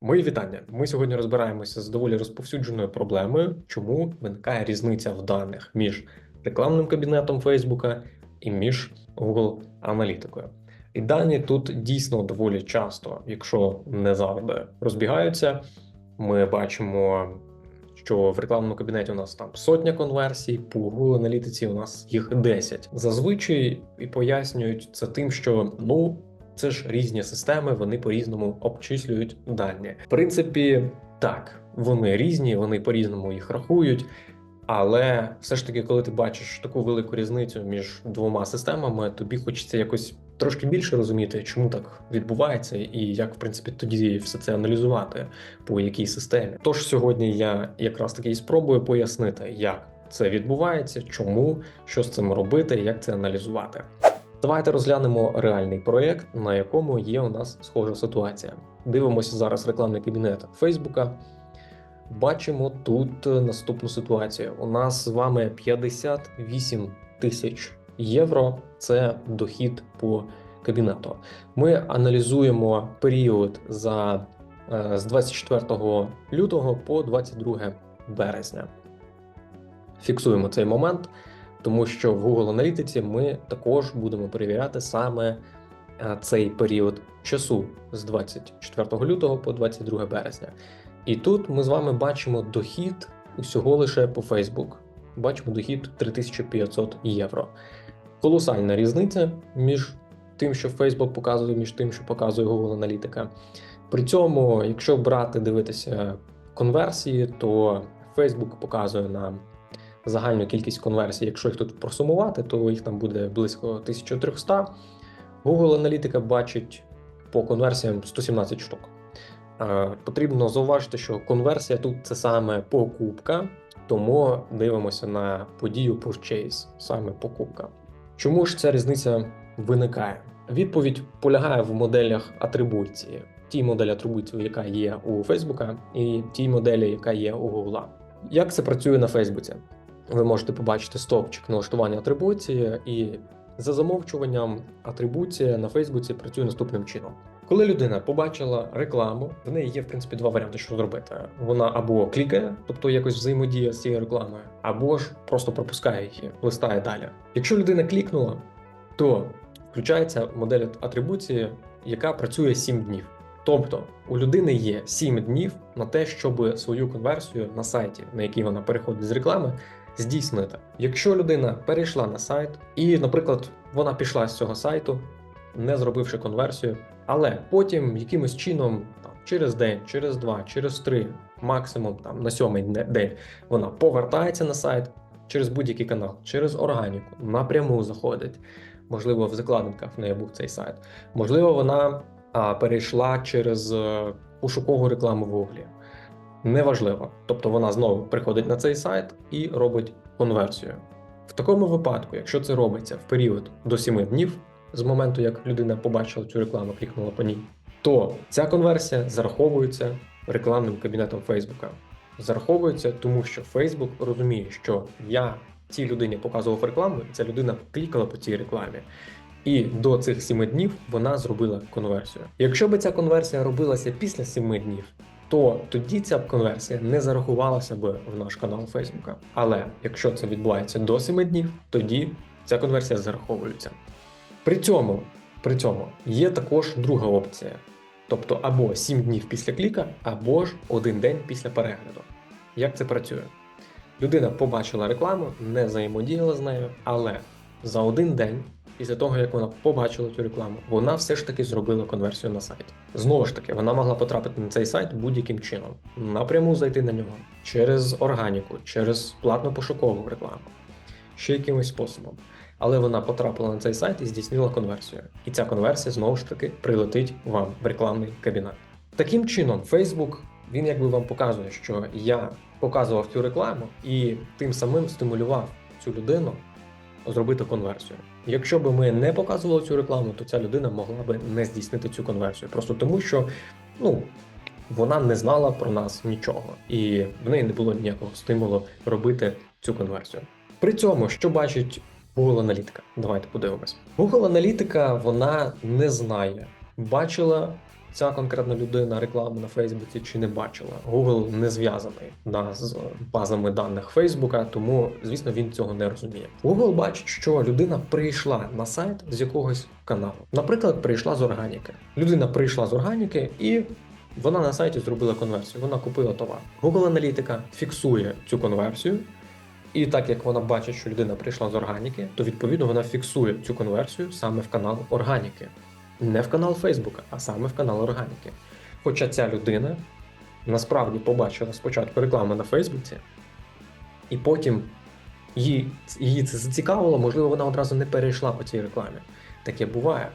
Мої вітання. Ми сьогодні розбираємося з доволі розповсюдженою проблемою, чому виникає різниця в даних між рекламним кабінетом Фейсбука і між Google аналітикою. І дані тут дійсно доволі часто, якщо не завжди, розбігаються. Ми бачимо, що в рекламному кабінеті у нас там сотня конверсій, по Google аналітиці у нас їх 10. Зазвичай і пояснюють це тим, що ну. Це ж різні системи, вони по-різному обчислюють дані. В принципі, так, вони різні, вони по-різному їх рахують. Але все ж таки, коли ти бачиш таку велику різницю між двома системами, тобі хочеться якось трошки більше розуміти, чому так відбувається, і як, в принципі, тоді все це аналізувати по якій системі. Тож сьогодні я якраз таки і спробую пояснити, як це відбувається, чому, що з цим робити, як це аналізувати. Давайте розглянемо реальний проєкт, на якому є у нас схожа ситуація. Дивимося зараз рекламний кабінет Фейсбука. Бачимо тут наступну ситуацію. У нас з вами 58 тисяч євро. Це дохід по кабінету. Ми аналізуємо період за, е, з 24 лютого по 22 березня. Фіксуємо цей момент тому що в Google аналітиці ми також будемо перевіряти саме е, цей період часу з 24 лютого по 22 березня. І тут ми з вами бачимо дохід усього лише по Facebook. Бачимо дохід 3500 євро. Колосальна різниця між тим, що Facebook показує, між тим, що показує Google аналітика. При цьому, якщо брати дивитися конверсії, то Facebook показує нам загальну кількість конверсій, якщо їх тут просумувати, то їх там буде близько 1300. Google аналітика бачить по конверсіям 117 штук. Е, потрібно зауважити, що конверсія тут це саме покупка, тому дивимося на подію Purchase, саме покупка. Чому ж ця різниця виникає? Відповідь полягає в моделях атрибуції. Тій моделі атрибуції, яка є у Facebook, і тій моделі, яка є у Google. Як це працює на Фейсбуці? Ви можете побачити стовпчик налаштування атрибуції, і за замовчуванням атрибуція на Фейсбуці працює наступним чином. Коли людина побачила рекламу, в неї є в принципі два варіанти, що зробити. Вона або клікає, тобто якось взаємодіє з цією рекламою, або ж просто пропускає її, листає далі. Якщо людина клікнула, то включається модель атрибуції, яка працює 7 днів. Тобто у людини є 7 днів на те, щоб свою конверсію на сайті, на який вона переходить з реклами, здійснити. Якщо людина перейшла на сайт, і, наприклад, вона пішла з цього сайту, не зробивши конверсію, але потім якимось чином там, через день, через два, через три, максимум там на сьомий день вона повертається на сайт через будь-який канал, через органіку, напряму заходить. Можливо, в закладниках в неї був цей сайт. Можливо, вона а, перейшла через е, пошукову рекламу в Google. Неважливо. Тобто вона знову приходить на цей сайт і робить конверсію. В такому випадку, якщо це робиться в період до 7 днів, з моменту, як людина побачила цю рекламу, клікнула по ній, то ця конверсія зараховується рекламним кабінетом Фейсбука. Зараховується, тому що Фейсбук розуміє, що я цій людині показував рекламу, і ця людина клікала по цій рекламі. І до цих 7 днів вона зробила конверсію. Якщо би ця конверсія робилася після 7 днів, то тоді ця конверсія не зарахувалася б в наш канал Фейсбука. Але якщо це відбувається до 7 днів, тоді ця конверсія зараховується. При цьому, при цьому є також друга опція. Тобто або 7 днів після кліка, або ж один день після перегляду. Як це працює? Людина побачила рекламу, не взаємодіяла з нею, але за один день після того, як вона побачила цю рекламу, вона все ж таки зробила конверсію на сайт. Знову ж таки, вона могла потрапити на цей сайт будь-яким чином, напряму зайти на нього через органіку, через платну пошукову рекламу, ще якимось способом. Але вона потрапила на цей сайт і здійснила конверсію. І ця конверсія знову ж таки прилетить вам в рекламний кабінет. Таким чином, Facebook, він якби вам показує, що я показував цю рекламу і тим самим стимулював цю людину зробити конверсію. Якщо б ми не показували цю рекламу, то ця людина могла би не здійснити цю конверсію. Просто тому, що ну, вона не знала про нас нічого, і в неї не було ніякого стимулу робити цю конверсію. При цьому, що бачить Google аналітика? Давайте подивимось. Google аналітика вона не знає, бачила ця конкретна людина рекламу на Фейсбуці чи не бачила. Google не зв'язаний да, з базами даних Фейсбука, тому звісно він цього не розуміє. Google бачить, що людина прийшла на сайт з якогось каналу. Наприклад, прийшла з органіки. Людина прийшла з органіки і. Вона на сайті зробила конверсію, вона купила товар. Google аналітика фіксує цю конверсію, і так як вона бачить, що людина прийшла з органіки, то відповідно вона фіксує цю конверсію саме в канал органіки, не в канал Фейсбука, а саме в канал органіки. Хоча ця людина насправді побачила спочатку рекламу на Фейсбуці, і потім її, її це зацікавило, можливо, вона одразу не перейшла по цій рекламі. Таке буває.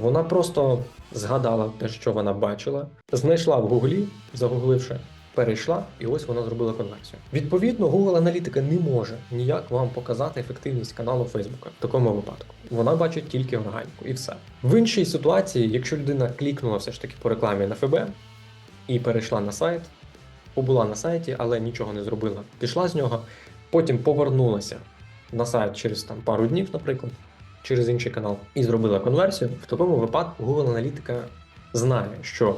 Вона просто згадала те, що вона бачила, знайшла в Гуглі, загугливши, перейшла, і ось вона зробила конверсію. Відповідно, Google аналітика не може ніяк вам показати ефективність каналу Фейсбука в такому випадку. Вона бачить тільки органіку і все. В іншій ситуації, якщо людина клікнула все ж таки по рекламі на ФБ і перейшла на сайт, побула на сайті, але нічого не зробила, пішла з нього, потім повернулася на сайт через там пару днів, наприклад через інший канал і зробила конверсію, в такому випадку Google аналітика знає, що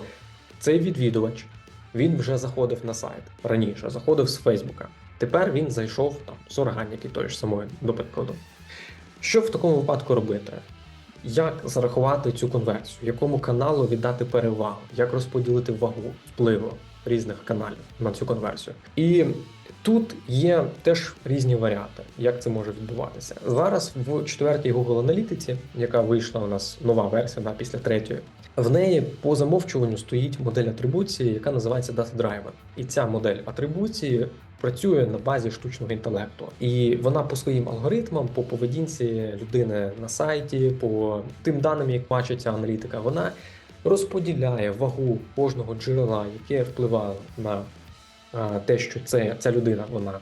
цей відвідувач він вже заходив на сайт раніше, заходив з Фейсбука. Тепер він зайшов там з органіки тої ж самої, до прикладу. Що в такому випадку робити? Як зарахувати цю конверсію, якому каналу віддати перевагу, як розподілити вагу впливу різних каналів на цю конверсію? І Тут є теж різні варіанти, як це може відбуватися. Зараз в четвертій Google аналітиці, яка вийшла у нас нова версія да, після третьої, в неї по замовчуванню стоїть модель атрибуції, яка називається Data Driven. І ця модель атрибуції працює на базі штучного інтелекту, і вона по своїм алгоритмам, по поведінці людини на сайті, по тим даним, як бачиться аналітика, вона розподіляє вагу кожного джерела, яке впливає на те, що це ця людина вона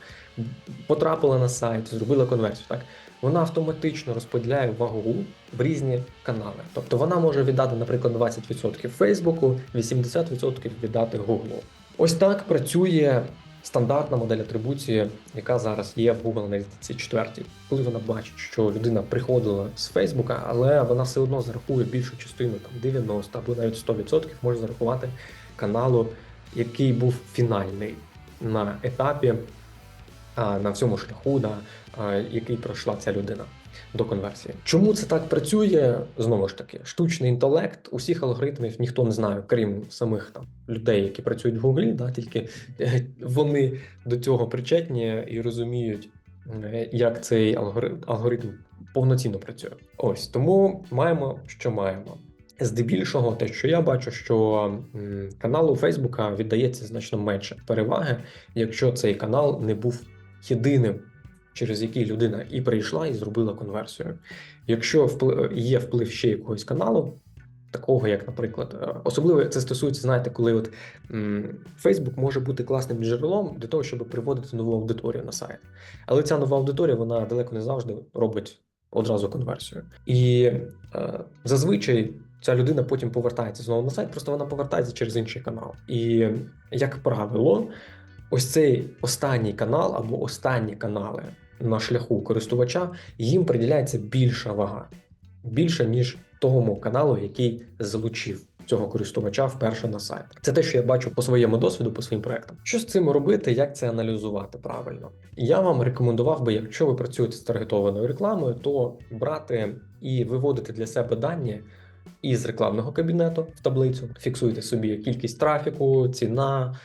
потрапила на сайт, зробила конверсію. Так вона автоматично розподіляє вагу в різні канали. Тобто вона може віддати, наприклад, 20% Фейсбуку, 80% віддати Google. Ось так працює стандартна модель атрибуції, яка зараз є в Google Analytics 4. Коли вона бачить, що людина приходила з Фейсбука, але вона все одно зарахує більшу частину, там 90 або навіть 100% може зарахувати каналу який був фінальний на етапі, на всьому шляху, да, який пройшла ця людина до конверсії. Чому це так працює? Знову ж таки, штучний інтелект, усіх алгоритмів ніхто не знає, крім самих там людей, які працюють в Гуглі, да, тільки е, вони до цього причетні і розуміють, е, як цей алгоритм повноцінно працює. Ось тому маємо, що маємо. Здебільшого, те, що я бачу, що каналу Фейсбука віддається значно менше переваги, якщо цей канал не був єдиним, через який людина і прийшла, і зробила конверсію. Якщо є вплив ще якогось каналу, такого як, наприклад, е, особливо це стосується, знаєте, коли от Фейсбук може бути класним джерелом для того, щоб приводити нову аудиторію на сайт. Але ця нова аудиторія вона далеко не завжди робить одразу конверсію. І е, зазвичай ця людина потім повертається знову на сайт, просто вона повертається через інший канал. І як правило, ось цей останній канал або останні канали на шляху користувача їм приділяється більша вага, більша ніж тому каналу, який залучив. Цього користувача вперше на сайт. Це те, що я бачу по своєму досвіду, по своїм проектам. Що з цим робити, як це аналізувати правильно? Я вам рекомендував би, якщо ви працюєте з таргетованою рекламою, то брати і виводити для себе дані із рекламного кабінету в таблицю, фіксуйте собі кількість трафіку, ціна,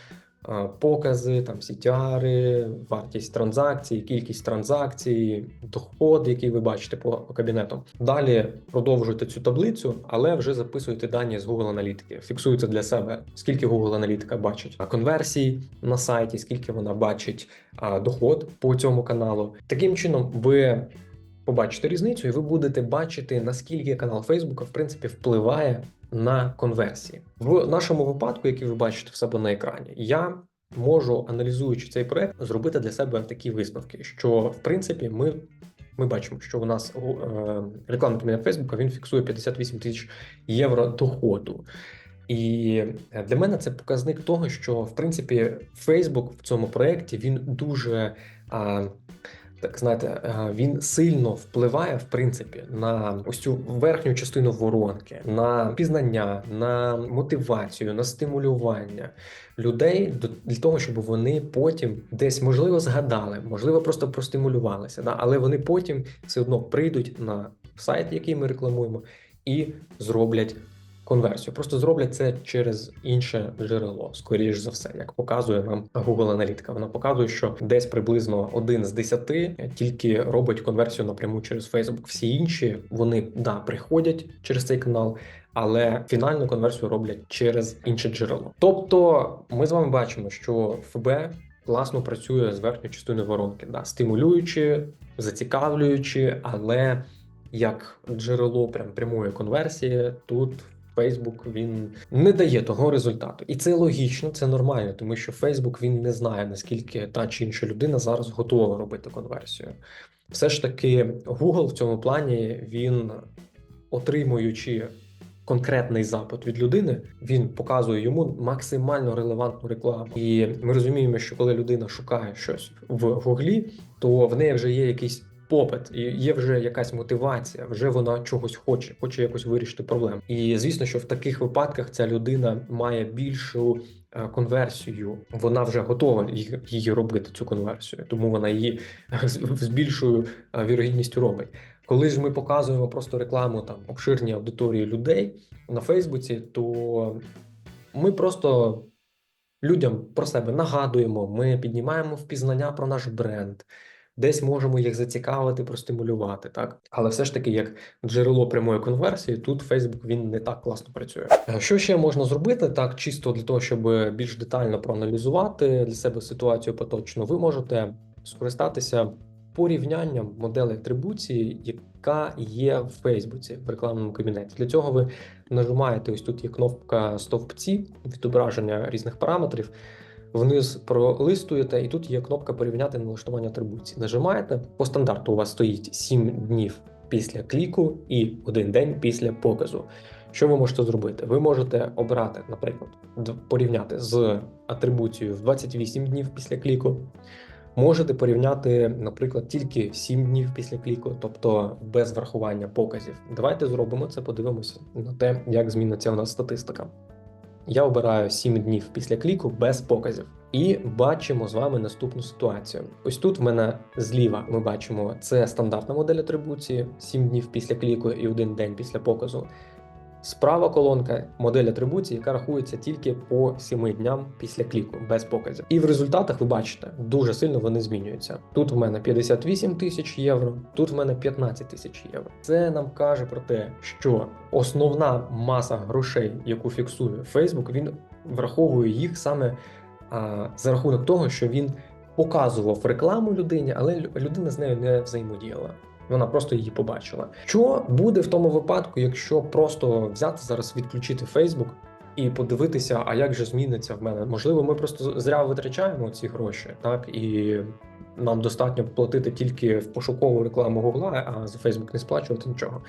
покази, там CTR, вартість транзакцій, кількість транзакцій, доход, який ви бачите по кабінету. Далі продовжуйте цю таблицю, але вже записуйте дані з Google аналітики. Фіксуйте для себе, скільки Google аналітика бачить конверсій на сайті, скільки вона бачить доход по цьому каналу. Таким чином, ви побачите різницю, і ви будете бачити, наскільки канал Фейсбука в принципі впливає на конверсії. В нашому випадку, який ви бачите в себе на екрані, я можу, аналізуючи цей проект, зробити для себе такі висновки, що в принципі ми. Ми бачимо, що у нас е, рекламний кабінет Фейсбука він фіксує 58 тисяч євро доходу. І для мене це показник того, що в принципі Фейсбук в цьому проєкті він дуже так знаєте, е, він сильно впливає в принципі на ось цю верхню частину воронки, на пізнання, на мотивацію, на стимулювання людей для того, щоб вони потім десь можливо згадали, можливо, просто простимулювалися, да? але вони потім все одно прийдуть на сайт, який ми рекламуємо, і зроблять конверсію. Просто зроблять це через інше джерело, скоріш за все, як показує нам Google Аналітика. Вона показує, що десь приблизно один з десяти тільки робить конверсію напряму через Facebook. Всі інші вони да приходять через цей канал. Але фінальну конверсію роблять через інше джерело. Тобто, ми з вами бачимо, що ФБ класно працює з верхньою частиною воронки, да, стимулюючи, зацікавлюючи, але як джерело прям прямої конверсії тут Facebook він не дає того результату, і це логічно, це нормально, тому що Facebook він не знає наскільки та чи інша людина зараз готова робити конверсію. Все ж таки, Google в цьому плані він отримуючи. Конкретний запит від людини він показує йому максимально релевантну рекламу, і ми розуміємо, що коли людина шукає щось в гуглі, то в неї вже є якийсь попит, і є вже якась мотивація, вже вона чогось хоче, хоче якось вирішити проблему. І звісно, що в таких випадках ця людина має більшу е, конверсію, вона вже готова її робити, цю конверсію, тому вона її з більшою е, вірогідністю робить. Коли ж ми показуємо просто рекламу там обширній аудиторії людей на Фейсбуці, то ми просто людям про себе нагадуємо, ми піднімаємо впізнання про наш бренд десь можемо їх зацікавити, простимулювати, так але все ж таки, як джерело прямої конверсії, тут Facebook він не так класно працює. Е, що ще можна зробити так, чисто для того, щоб більш детально проаналізувати для себе ситуацію поточно, ви можете скористатися порівнянням моделей атрибуції, яка є в Фейсбуці в рекламному кабінеті. Для цього ви нажимаєте ось тут є кнопка стовпці відображення різних параметрів вниз пролистуєте, і тут є кнопка порівняти налаштування атрибуції. Нажимаєте по стандарту. У вас стоїть 7 днів після кліку і один день після показу. Що ви можете зробити? Ви можете обрати, наприклад, порівняти з атрибуцією в 28 днів після кліку. Можете порівняти, наприклад, тільки 7 днів після кліку, тобто без врахування показів. Давайте зробимо це, подивимося на те, як зміниться у нас статистика. Я обираю 7 днів після кліку без показів. І бачимо з вами наступну ситуацію. Ось тут в мене зліва ми бачимо це стандартна модель атрибуції, 7 днів після кліку і один день після показу. Справа колонка модель атрибуції, яка рахується тільки по 7 дням після кліку, без показів. І в результатах ви бачите, дуже сильно вони змінюються. Тут в мене 58 тисяч євро, тут в мене 15 тисяч євро. Це нам каже про те, що основна маса грошей, яку фіксує Facebook, він враховує їх саме а, за рахунок того, що він показував рекламу людині, але людина з нею не взаємодіяла. Вона просто її побачила. Що буде в тому випадку, якщо просто взяти зараз, відключити Фейсбук? і подивитися, а як же зміниться в мене? Можливо, ми просто зря витрачаємо ці гроші, так і нам достатньо платити тільки в пошукову рекламу Гугла, а за Фейсбук не сплачувати нічого.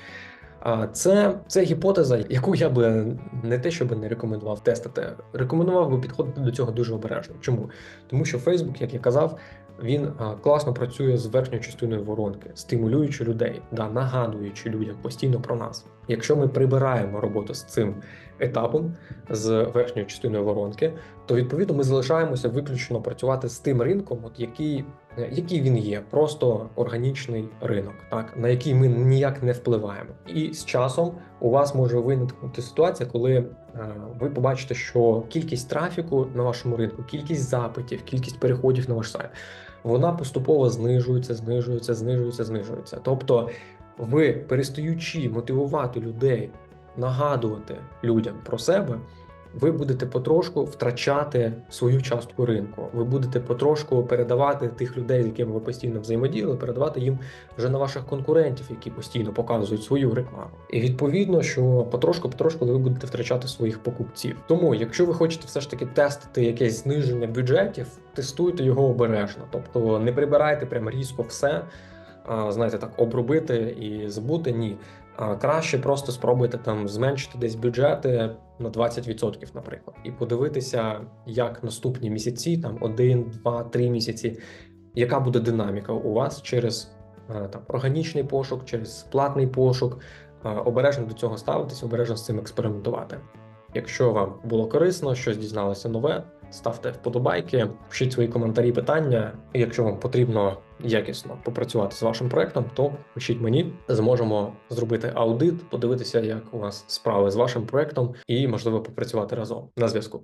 Це це гіпотеза, яку я би не те, щоб не рекомендував тестити. Рекомендував би підходити до цього дуже обережно. Чому? Тому що Facebook, як я казав, він класно працює з верхньою частиною воронки, стимулюючи людей, да, нагадуючи людям постійно про нас. Якщо ми прибираємо роботу з цим етапом, з верхньою частиною воронки, то відповідно ми залишаємося виключно працювати з тим ринком, от який який він є, просто органічний ринок, так на який ми ніяк не впливаємо. І з часом у вас може виникнути ситуація, коли е, ви побачите, що кількість трафіку на вашому ринку, кількість запитів, кількість переходів на ваш сайт вона поступово знижується, знижується, знижується, знижується. Тобто, ви перестаючи мотивувати людей, нагадувати людям про себе ви будете потрошку втрачати свою частку ринку. Ви будете потрошку передавати тих людей, з якими ви постійно взаємодіяли, передавати їм вже на ваших конкурентів, які постійно показують свою рекламу. І відповідно, що потрошку-потрошку ви будете втрачати своїх покупців. Тому, якщо ви хочете все ж таки тестити якесь зниження бюджетів, тестуйте його обережно, тобто не прибирайте прямо різко все. Знаєте, так обробити і забути ні. Краще просто спробуйте там зменшити десь бюджети на 20%, наприклад, і подивитися, як наступні місяці, там один, два, три місяці яка буде динаміка у вас через е, там органічний пошук, через платний пошук. Е, Обережно до цього ставитися, обережно з цим експериментувати. Якщо вам було корисно, щось дізналося нове, ставте вподобайки, пишіть свої коментарі, питання. Якщо вам потрібно якісно попрацювати з вашим проектом, то пишіть мені, зможемо зробити аудит, подивитися, як у вас справи з вашим проектом, і можливо попрацювати разом на зв'язку.